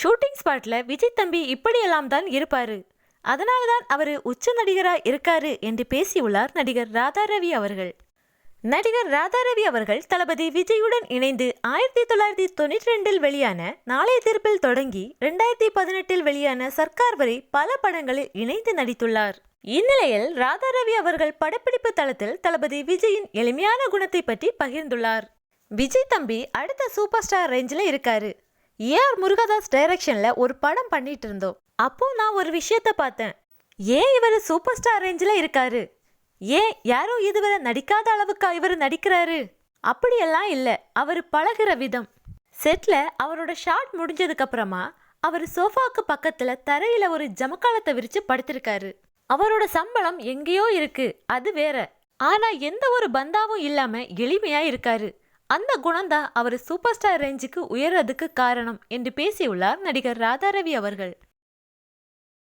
Shooting ஸ்பாட்டில் விஜய் தம்பி இப்படியெல்லாம் தான் இருப்பார். அதனால தான் அவர் உச்ச நடிகராக இருக்காரு என்று பேசியுள்ளார் நடிகர் ராதாரவி அவர்கள். நடிகர் ராதாரவி அவர்கள் தளபதி விஜயுடன் இணைந்து ஆயிரத்தி தொள்ளாயிரத்தி தொண்ணூற்றி ரெண்டில் வெளியான நாளைய தீர்ப்பில் தொடங்கி ரெண்டாயிரத்தி பதினெட்டில் வெளியான சர்க்கார் வரை பல படங்களில் இணைந்து நடித்துள்ளார். இந்நிலையில் ராதாரவி அவர்கள் படப்பிடிப்பு தளத்தில் தளபதி விஜயின் எளிமையான குணத்தை பற்றி பகிர்ந்துள்ளார். விஜய் தம்பி அடுத்த சூப்பர் ஸ்டார் ரேஞ்சில் இருக்காரு. ஏஆர் முருகதாஸ் டைரக்ஷனில் ஒரு படம் பண்ணிட்டு இருந்தோம் அப்போ நான் ஒரு விஷயத்த பார்த்தேன். ஏன் இவர் சூப்பர் ஸ்டார் ரேஞ்சில் இருக்காரு? ஏன் யாரும் இதுவரை நடிக்காத அளவுக்கு இவர் நடிக்கிறாரு? அப்படியெல்லாம் இல்லை. அவர் பழகுற விதம். செட்டில் அவரோட ஷாட் முடிஞ்சதுக்கப்புறமா அவர் சோஃபாக்கு பக்கத்தில் தரையில் ஒரு ஜமக்காலத்தை விரித்து படுத்திருக்காரு. அவரோட சம்பளம் எங்கேயோ இருக்கு. அது வேற. ஆனால் எந்த ஒரு பந்தாவும் இல்லாமல் எளிமையாக இருக்காரு. அந்த குணம்தான் அவர் சூப்பர் ஸ்டார் ரேஞ்சுக்கு உயர்றதுக்கு காரணம் என்று பேசியுள்ளார் நடிகர் ராதாரவி அவர்கள்.